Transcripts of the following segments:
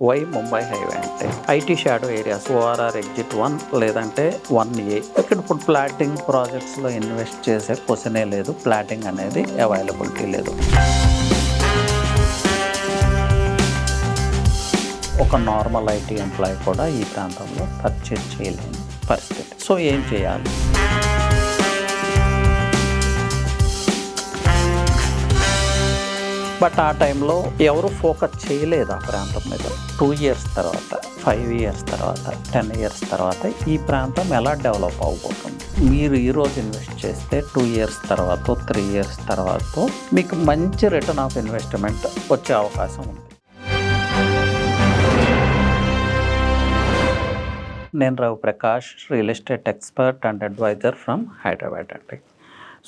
Why Mumbai highway అంటే IT shadow areas ORR exit one లేదంటే one A. ఇక్కడ ఇప్పుడు ప్లాటింగ్ ప్రాజెక్ట్స్లో ఇన్వెస్ట్ చేసే క్వశ్చనే లేదు. ప్లాటింగ్ అనేది అవైలబిలిటీ లేదు. ఒక నార్మల్ ఐటీ ఎంప్లాయీ కూడా ఈ ప్రాంతంలో పర్చేజ్ చేయలేని పరిస్థితి. సో ఏం చేయాలి? బట్ ఆ టైంలో ఎవరు ఫోకస్ చేయలేదు ఆ ప్రాంతం మీద. టూ ఇయర్స్ తర్వాత ఫైవ్ ఇయర్స్ తర్వాత టెన్ ఇయర్స్ తర్వాత ఈ ప్రాంతం ఎలా డెవలప్ అవ్వబోతుంది మీరు ఈరోజు ఇన్వెస్ట్ చేస్తే టూ ఇయర్స్ తర్వాత త్రీ ఇయర్స్ తర్వాత మీకు మంచి రిటర్న్ ఆఫ్ ఇన్వెస్ట్మెంట్ వచ్చే అవకాశం ఉంది. నేను Ravi Prakash real estate expert and adviser from Hyderabad అండి.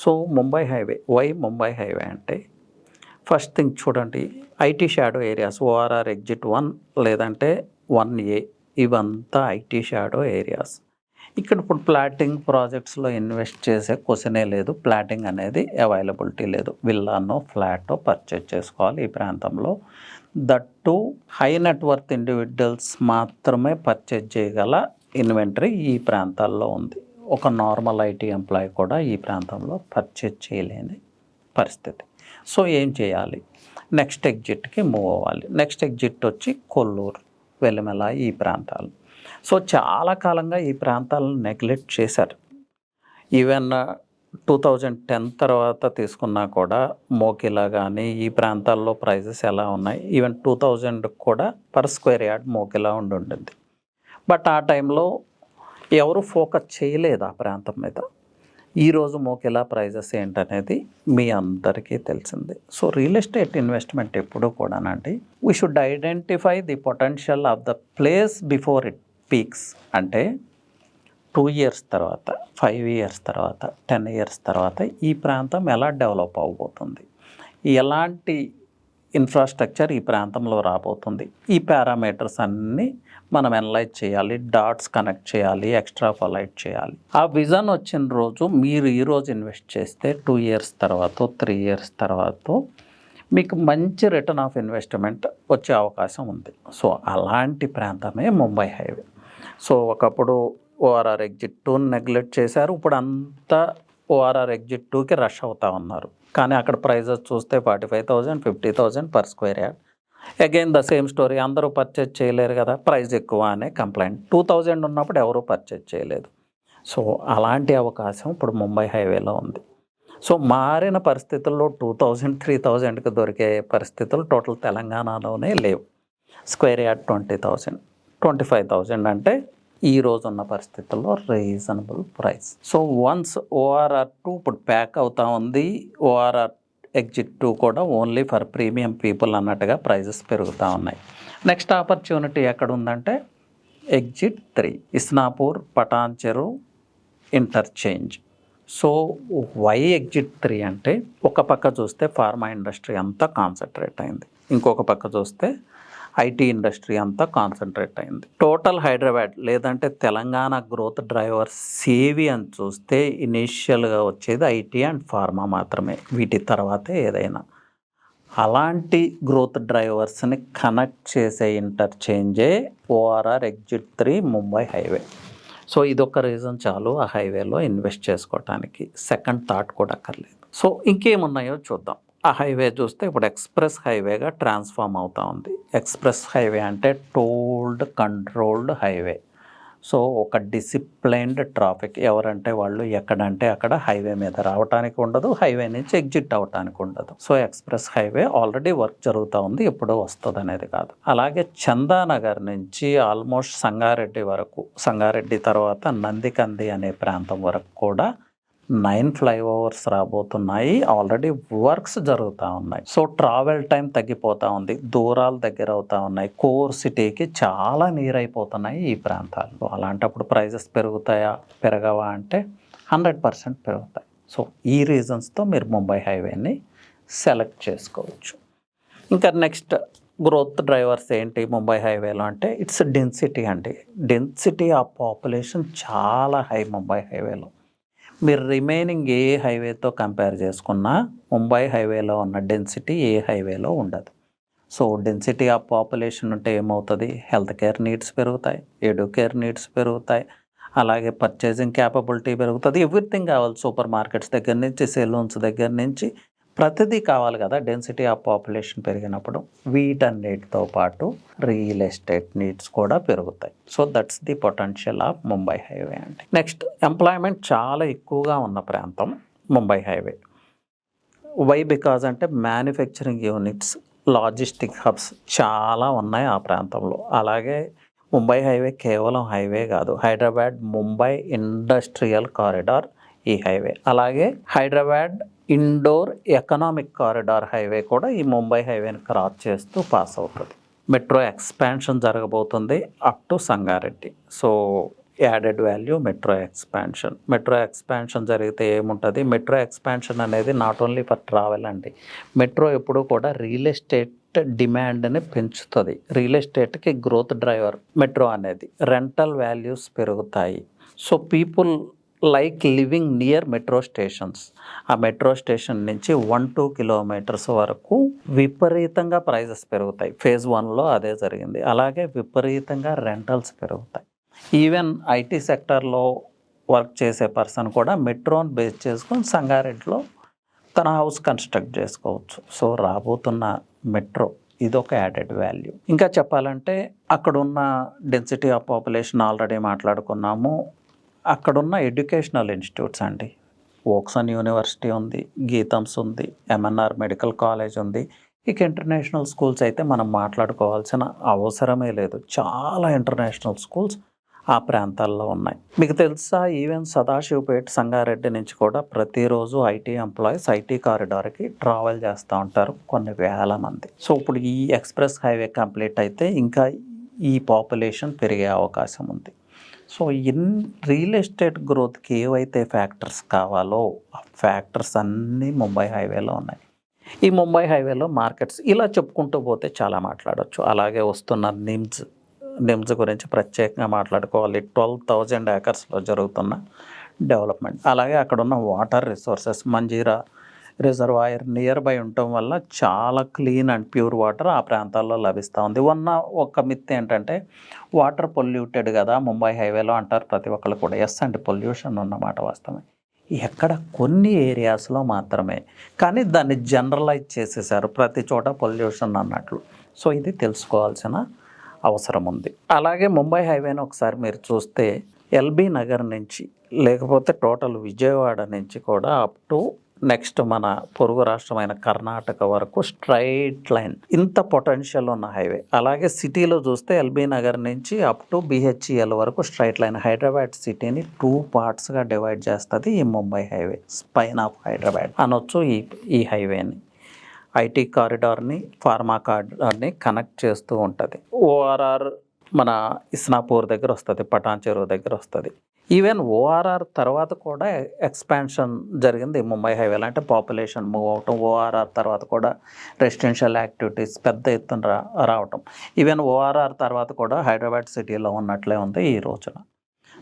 So Mumbai highway why Mumbai highway అంటే ఫస్ట్ థింగ్ చూడండి IT shadow areas ORR exit one లేదంటే వన్ ఏ ఇవంతా ఐటీ షాడో ఏరియాస్. ఇక్కడ ఇప్పుడు ప్లాటింగ్ ప్రాజెక్ట్స్లో ఇన్వెస్ట్ చేసే క్వశ్చనే లేదు ప్లాటింగ్ అనేది అవైలబిలిటీ లేదు. విల్లానో ఫ్లాటో పర్చేజ్ చేసుకోవాలి ఈ ప్రాంతంలో. That high net worth individuals మాత్రమే పర్చేజ్ చేయగల ఇన్వెంటరీ ఈ ప్రాంతాల్లో ఉంది. ఒక నార్మల్ ఐటీ ఎంప్లాయీ కూడా ఈ ప్రాంతంలో పర్చేజ్ చేయలేని పరిస్థితి. సో ఏం చేయాలి? నెక్స్ట్ ఎగ్జిట్కి మూవ్ అవ్వాలి. నెక్స్ట్ ఎగ్జిట్ వచ్చి కొల్లూరు వెల్లమెల ఈ ప్రాంతాలు. సో చాలా కాలంగా ఈ ప్రాంతాలను నెగ్లెక్ట్ చేశారు. ఈవెన్ టూ థౌజండ్ టెన్ తర్వాత తీసుకున్నా కూడా మోకిలా కానీ ఈ ప్రాంతాల్లో ప్రైజెస్ ఎలా ఉన్నాయి? ఈవెన్ టూ థౌజండ్ కూడా పర్ స్క్వేర్ యార్డ్ మోకిలా ఉండి ఉంటుంది బట్ ఆ టైంలో ఎవరు ఫోకస్ చేయలేదు ఆ ప్రాంతం మీద. ఈరోజు మోకెలా ప్రైజెస్ ఏంటనేది మీ అందరికీ తెలిసింది. సో రియల్ ఎస్టేట్ ఇన్వెస్ట్మెంట్ ఎప్పుడు కూడానండి we should identify the potential of the place before it peaks అంటే టూ ఇయర్స్ తర్వాత ఫైవ్ ఇయర్స్ తర్వాత టెన్ ఇయర్స్ తర్వాత ఈ ప్రాంతం ఎలా డెవలప్ అవబోతుంది ఎలాంటి ఇన్ఫ్రాస్ట్రక్చర్ ఈ ప్రాంతంలో రాబోతుంది. ఈ పారామీటర్స్ అన్నీ మనం అనలైజ్ చేయాలి డాట్స్ కనెక్ట్ చేయాలి ఎక్స్ట్రా ఫలైట్ చేయాలి. ఆ విజన్ వచ్చిన రోజు మీరు ఈరోజు ఇన్వెస్ట్ చేస్తే టూ ఇయర్స్ తర్వాత త్రీ ఇయర్స్ తర్వాత మీకు మంచి రిటర్న్ ఆఫ్ ఇన్వెస్ట్మెంట్ వచ్చే అవకాశం ఉంది. సో అలాంటి ప్రాంతమే ముంబై హైవే సో ఒకప్పుడు ఓఆర్ఆర్ ఎగ్జిట్ టూని నెగ్లెక్ట్ చేశారు. ఇప్పుడు అంతా ఓఆర్ఆర్ ఎగ్జిట్ టూకి రష్ అవుతా ఉన్నారు. కానీ అక్కడ ప్రైజెస్ చూస్తే forty five thousand fifty thousand per square yard. Again the same story అందరూ పర్చేజ్ చేయలేరు కదా. ప్రైస్ ఎక్కువ అనే కంప్లైంట్ టూ థౌజండ్ ఉన్నప్పుడు ఎవరూ పర్చేజ్ చేయలేదు. సో అలాంటి అవకాశం ఇప్పుడు ముంబై హైవేలో ఉంది. సో మారిన పరిస్థితుల్లో టూ థౌజండ్ త్రీ థౌజండ్కి దొరికే పరిస్థితులు టోటల్ తెలంగాణలోనే లేవు. Square yard twenty thousand twenty five thousand అంటే ఈ రోజు ఉన్న పరిస్థితుల్లో reasonable price so once ORR two ఇప్పుడు ప్యాక్ అవుతా ఉంది. ఓఆర్ఆర్ ఎగ్జిట్ టూ కూడా ఓన్లీ ఫర్ ప్రీమియం పీపుల్ అన్నట్టుగా ప్రైజెస్ పెరుగుతూ ఉన్నాయి. నెక్స్ట్ ఆపర్చునిటీ ఎక్కడ ఉందంటే exit three Isnapur Patancheru interchange so why exit three అంటే ఒక పక్క చూస్తే ఫార్మా ఇండస్ట్రీ అంతా కాన్సన్ట్రేట్ అయింది. ఇంకొక పక్క చూస్తే ఐటీ ఇండస్ట్రీ అంతా కాన్సన్ట్రేట్ అయింది. టోటల్ హైదరాబాద్ లేదంటే తెలంగాణ గ్రోత్ డ్రైవర్స్ సేవి అని చూస్తే ఇనీషియల్గా వచ్చేది ఐటీ అండ్ ఫార్మా మాత్రమే. వీటి తర్వాతే ఏదైనా. అలాంటి గ్రోత్ డ్రైవర్స్ని కనెక్ట్ చేసే ఇంటర్చేంజే ORR exit three Mumbai highway so ఇదొక రీజన్ చాలు ఆ హైవేలో ఇన్వెస్ట్ చేసుకోవటానికి సెకండ్ థాట్ కూడా అక్కర్లేదు. సో ఇంకేమున్నాయో చూద్దాం. ఆ హైవే చూస్తే ఇప్పుడు ఎక్స్ప్రెస్ హైవేగా ట్రాన్స్ఫార్మ్ అవుతూ ఉంది. ఎక్స్ప్రెస్ హైవే అంటే టోల్డ్ కంట్రోల్డ్ హైవే. సో ఒక డిసిప్లైన్డ్ ట్రాఫిక్. ఎవరంటే వాళ్ళు ఎక్కడంటే అక్కడ హైవే మీద రావడానికి ఉండదు హైవే నుంచి ఎగ్జిట్ అవ్వటానికి ఉండదు. So express highway already work జరుగుతూ ఉంది ఎప్పుడో వస్తుంది అనేది కాదు. అలాగే చందానగర్ నుంచి ఆల్మోస్ట్ సంగారెడ్డి వరకు సంగారెడ్డి తర్వాత నందికంది అనే ప్రాంతం వరకు కూడా నైన్ ఫ్లైఓవర్స్ రాబోతున్నాయి. ఆల్రెడీ వర్క్స్ జరుగుతూ ఉన్నాయి. సో ట్రావెల్ టైం తగ్గిపోతూ ఉంది. దూరాలు దగ్గర అవుతా ఉన్నాయి. కోర్ సిటీకి చాలా నీరు అయిపోతున్నాయి ఈ ప్రాంతాలు. అలాంటప్పుడు ప్రైజెస్ పెరుగుతాయా? పెరగవా అంటే హండ్రెడ్ పర్సెంట్ పెరుగుతాయి. సో ఈ రీజన్స్తో మీరు ముంబై హైవేని సెలెక్ట్ చేసుకోవచ్చు. ఇంకా నెక్స్ట్ గ్రోత్ డ్రైవర్స్ ఏంటి ముంబై హైవేలో అంటే ఇట్స్ డెన్సిటీ అండి. డెన్సిటీ ఆ పాపులేషన్ చాలా హై ముంబై హైవేలో. మీరు రిమైనింగ్ ఏ హైవేతో కంపేర్ చేసుకున్నా ముంబై హైవేలో ఉన్న డెన్సిటీ ఏ హైవేలో ఉండదు. సో డెన్సిటీ ఆఫ్ పాపులేషన్ ఉంటే ఏమవుతుంది? హెల్త్ కేర్ నీడ్స్ పెరుగుతాయి ఎడ్యుకేర్ నీడ్స్ పెరుగుతాయి అలాగే పర్చేసింగ్ క్యాపబిలిటీ పెరుగుతుంది. ఎవ్రీథింగ్ కావాలి సూపర్ మార్కెట్స్ దగ్గర నుంచి సెలూన్స్ దగ్గర నుంచి ప్రతిదీ కావాలి కదా. డెన్సిటీ ఆఫ్ పాపులేషన్ పెరిగినప్పుడు వీటన్నిటితో పాటు రియల్ ఎస్టేట్ నీడ్స్ కూడా పెరుగుతాయి. So that's the potential of Mumbai highway అంటే నెక్స్ట్ ఎంప్లాయ్మెంట్ చాలా ఎక్కువగా ఉన్న ప్రాంతం ముంబై హైవే వై బికాజ్ అంటే మ్యానుఫ్యాక్చరింగ్ యూనిట్స్ లాజిస్టిక్ హబ్స్ చాలా ఉన్నాయి ఆ ప్రాంతంలో. అలాగే ముంబై హైవే కేవలం హైవే కాదు. హైదరాబాద్ ముంబై ఇండస్ట్రియల్ కారిడార్ ఈ హైవే అలాగే Hyderabad Indore economic corridor highway కూడా ఈ ముంబై హైవేని క్రాస్ చేస్తూ పాస్ అవుతుంది. మెట్రో ఎక్స్పాన్షన్ జరగబోతుంది up to Sangareddy. So added value metro expansion. Metro expansion జరిగితే ఏముంటుంది? మెట్రో ఎక్స్పాన్షన్ అనేది నాట్ ఓన్లీ ఫర్ ట్రావెల్ అండి. మెట్రో ఎప్పుడు కూడా రియల్ ఎస్టేట్ డిమాండ్ని పెంచుతుంది. రియల్ ఎస్టేట్కి గ్రోత్ డ్రైవర్ మెట్రో అనేది. రెంటల్ వాల్యూస్ పెరుగుతాయి. So people like living near metro stations. ఆ మెట్రో స్టేషన్ నుంచి వన్ టూ కిలోమీటర్స్ వరకు విపరీతంగా ప్రైజెస్ పెరుగుతాయి. ఫేజ్ వన్లో అదే జరిగింది. అలాగే విపరీతంగా రెంటల్స్ పెరుగుతాయి. ఈవెన్ ఐటీ సెక్టర్లో వర్క్ చేసే పర్సన్ కూడా మెట్రోని బేస్ చేసుకొని సంగారెడ్డిలో తన హౌస్ కన్స్ట్రక్ట్ చేసుకోవచ్చు. సో రాబోతున్న మెట్రో ఇదొక యాడెడ్ వాల్యూ. ఇంకా చెప్పాలంటే అక్కడున్న డెన్సిటీ ఆఫ్ పాపులేషన్ ఆల్రెడీ మాట్లాడుకున్నాము. అక్కడున్న ఎడ్యుకేషనల్ ఇన్స్టిట్యూట్స్ అండి. ఓక్సన్ యూనివర్సిటీ ఉంది గీతమ్స్ ఉంది ఎంఎన్ఆర్ మెడికల్ కాలేజ్ ఉంది. ఇక ఇంటర్నేషనల్ స్కూల్స్ అయితే మనం మాట్లాడుకోవాల్సిన అవసరమే లేదు. చాలా ఇంటర్నేషనల్ స్కూల్స్ ఆ ప్రాంతాల్లో ఉన్నాయి. మీకు తెలుసా ఈవెన్ సదాశివపేట సంగారెడ్డి నుంచి కూడా ప్రతిరోజు ఐటీ ఎంప్లాయీస్ ఐటీ కారిడార్కి ట్రావెల్ చేస్తూ ఉంటారు కొన్ని వేల మంది. సో ఇప్పుడు ఈ ఎక్స్ప్రెస్ హైవే కంప్లీట్ అయితే ఇంకా ఈ పాపులేషన్ పెరిగే అవకాశం ఉంది. సో ఇన్ రియల్ ఎస్టేట్ గ్రోత్కి ఏవైతే ఫ్యాక్టర్స్ కావాలో ఆ ఫ్యాక్టర్స్ అన్నీ ముంబై హైవేలో ఉన్నాయి. ఈ ముంబై హైవేలో మార్కెట్స్ ఇలా చెప్పుకుంటూ పోతే చాలా మాట్లాడవచ్చు అలాగే వస్తున్న నిమ్స్ నిమ్స్ గురించి ప్రత్యేకంగా మాట్లాడుకోవాలి. ట్వెల్వ్ థౌజండ్ ఏకర్స్లో జరుగుతున్న డెవలప్మెంట్. అలాగే అక్కడ ఉన్న water resources Manjira reservoir nearby ఉండటం వల్ల చాలా క్లీన్ అండ్ ప్యూర్ వాటర్ ఆ ప్రాంతాల్లో లభిస్తూ ఉంది. ఉన్న ఒక మిత్ ఏంటంటే వాటర్ పొల్యూటెడ్ కదా ముంబై హైవేలో అంటారు ప్రతి ఒక్కళ్ళు కూడా. ఎస్ అండి పొల్యూషన్ ఉన్నమాట వాస్తవమే. ఎక్కడ కొన్ని ఏరియాస్లో మాత్రమే. కానీ దాన్ని జనరలైజ్ చేసేసారు ప్రతి చోట పొల్యూషన్ అన్నట్లు. సో ఇది తెలుసుకోవాల్సిన అవసరం ఉంది. అలాగే ముంబై హైవేను ఒకసారి మీరు చూస్తే ఎల్బీ నగర్ నుంచి లేకపోతే టోటల్ విజయవాడ నుంచి కూడా అప్ టు నెక్స్ట్ మన పొరుగు రాష్ట్రమైన కర్ణాటక వరకు స్ట్రైట్ లైన్. ఇంత పొటెన్షియల్ ఉన్న హైవే. అలాగే సిటీలో చూస్తే ఎల్బీ నగర్ నుంచి అప్ టు బిహెచ్ఈఎల్ వరకు స్ట్రైట్ లైన్. హైదరాబాద్ సిటీని టూ పార్ట్స్గా డివైడ్ చేస్తుంది ఈ Mumbai highway. Spine of Hyderabad. అనొచ్చు ఈ ఈ హైవేని. ఐటీ కారిడార్ని ఫార్మా కారిడార్ని కనెక్ట్ చేస్తూ ఉంటుంది. ఓఆర్ఆర్ మన ఇస్నాపూర్ దగ్గర వస్తుంది పటాన్ చెరువు దగ్గర వస్తుంది. ఈవెన్ ఓఆర్ఆర్ తర్వాత కూడా ఎక్స్పాన్షన్ జరిగింది ముంబై హైవేలో. అంటే పాపులేషన్ మూవ్ అవటం ఓఆర్ఆర్ తర్వాత కూడా రెసిడెన్షియల్ యాక్టివిటీస్ పెద్ద ఎత్తున రా రావటం. ఈవెన్ ఓఆర్ఆర్ తర్వాత కూడా హైదరాబాద్ సిటీలో ఉన్నట్లే ఉంది ఈ రోజున.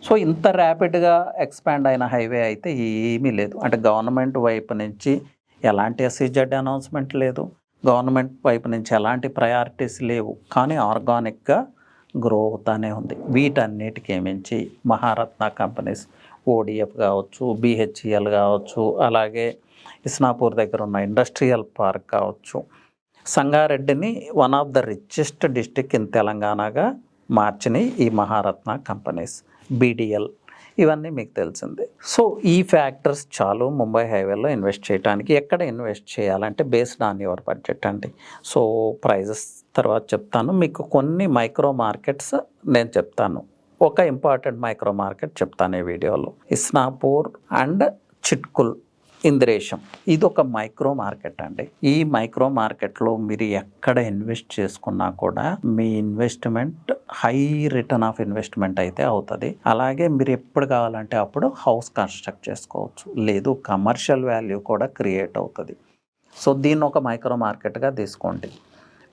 సో ఇంత ర్యాపిడ్గా ఎక్స్పాండ్ అయిన హైవే అయితే ఏమీ లేదు. అంటే గవర్నమెంట్ వైపు నుంచి ఎలాంటి ఎస్సీజెడ్ అనౌన్స్మెంట్ లేదు. గవర్నమెంట్ వైపు నుంచి ఎలాంటి ప్రయారిటీస్ లేవు. కానీ ఆర్గానిక్గా గ్రో అవుతానే ఉంది. వీటన్నిటికీ మించి మహారత్న కంపెనీస్ ఓడిఎఫ్ కావచ్చు బీహెచ్ఈఎల్ కావచ్చు అలాగే ఇస్నాపూర్ దగ్గర ఉన్న ఇండస్ట్రియల్ పార్క్ కావచ్చు. సంగారెడ్డిని one of the richest district in తెలంగాణగా మార్చినాయి ఈ మహారత్న కంపెనీస్. బీడిఎల్ ఇవన్నీ మీకు తెలిసిందే. సో ఈ ఫ్యాక్టర్స్ చాలు ముంబై హైవేలో ఇన్వెస్ట్ చేయడానికి ఎక్కడ ఇన్వెస్ట్ చేయాలంటే బేస్డ్ ఆన్ యువర్ బడ్జెట్ అండి. సో ప్రైజెస్ తర్వాత చెప్తాను. మీకు కొన్ని మైక్రో మార్కెట్స్ నేను చెప్తాను. ఒక ఇంపార్టెంట్ మైక్రో మార్కెట్ చెప్తాను ఈ వీడియోలో. ఇస్నాపూర్ అండ్ చిట్కుల్ ఇంద్రేశం. ఇది ఒక మైక్రో మార్కెట్ అండి. ఈ మైక్రో మార్కెట్లో మీరు ఎక్కడ ఇన్వెస్ట్ చేసుకున్నా కూడా మీ investment high return of investment అయితే అవుతుంది. అలాగే మీరు ఎప్పుడు కావాలంటే అప్పుడు హౌస్ కన్స్ట్రక్ట్ చేసుకోవచ్చు. లేదు కమర్షియల్ వాల్యూ కూడా క్రియేట్ అవుతుంది. సో దీన్ని ఒక మైక్రో మార్కెట్గా తీసుకోండి.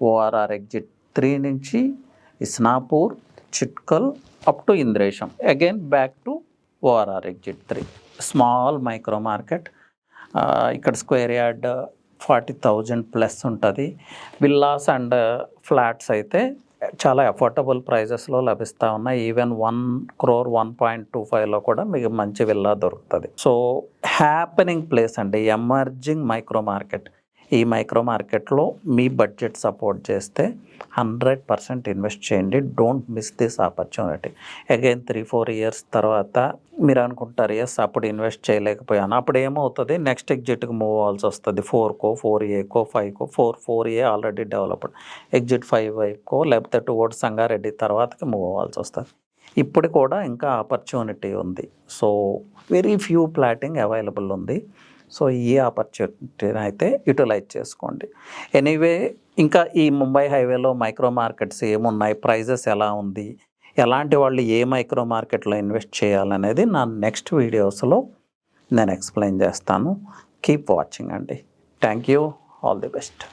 ఓఆర్ఆర్ ఎగ్జిట్ త్రీ నుంచి Isnapur Chitkul up to Indresham. Again back to ORR exit three. Small micro market. ఇక్కడ square yard forty thousand plus ఉంటుంది. విల్లాస్ అండ్ ఫ్లాట్స్ అయితే చాలా అఫోర్డబుల్ ప్రైజెస్లో లభిస్తూ ఉన్నాయి. Even one crore one point two ఫైవ్లో కూడా మీకు మంచి విల్లా దొరుకుతుంది. సో హ్యాపెనింగ్ ప్లేస్ అండి. Emerging micro market. ఈ మైక్రో మార్కెట్లో మీ బడ్జెట్ సపోర్ట్ చేస్తే హండ్రెడ్ పర్సెంట్ ఇన్వెస్ట్ చేయండి. Don't miss this opportunity again three four years తర్వాత మీరు అనుకుంటారు ఎస్ అప్పుడు ఇన్వెస్ట్ చేయలేకపోయాను. అప్పుడు ఏమవుతుంది? నెక్స్ట్ ఎగ్జిట్కి మూవ్ అవ్వాల్సి వస్తుంది. ఫోర్కో ఫోర్ ఏకో ఫైవ్కో four four A already developed exit five వైపుకో లేకపోతే టువర్డ్ సంగారెడ్డి తర్వాతకి మూవ్ అవ్వాల్సి వస్తుంది. ఇప్పుడు కూడా ఇంకా ఆపర్చునిటీ ఉంది. So very few plotting available ఉంది. సో ఈ ఆపర్చునిటీని అయితే యూటిలైజ్ చేసుకోండి. ఎనీవే ఇంకా ఈ ముంబై హైవేలో మైక్రో మార్కెట్స్ ఏమున్నాయి? ప్రైజెస్ ఎలా ఉంది? ఎలాంటి వాళ్ళు ఏ మైక్రో మార్కెట్లో ఇన్వెస్ట్ చేయాలనేది నా నెక్స్ట్ వీడియోస్లో నేను ఎక్స్ప్లెయిన్ చేస్తాను. కీప్ వాచింగ్ అండి. Thank you. All the best.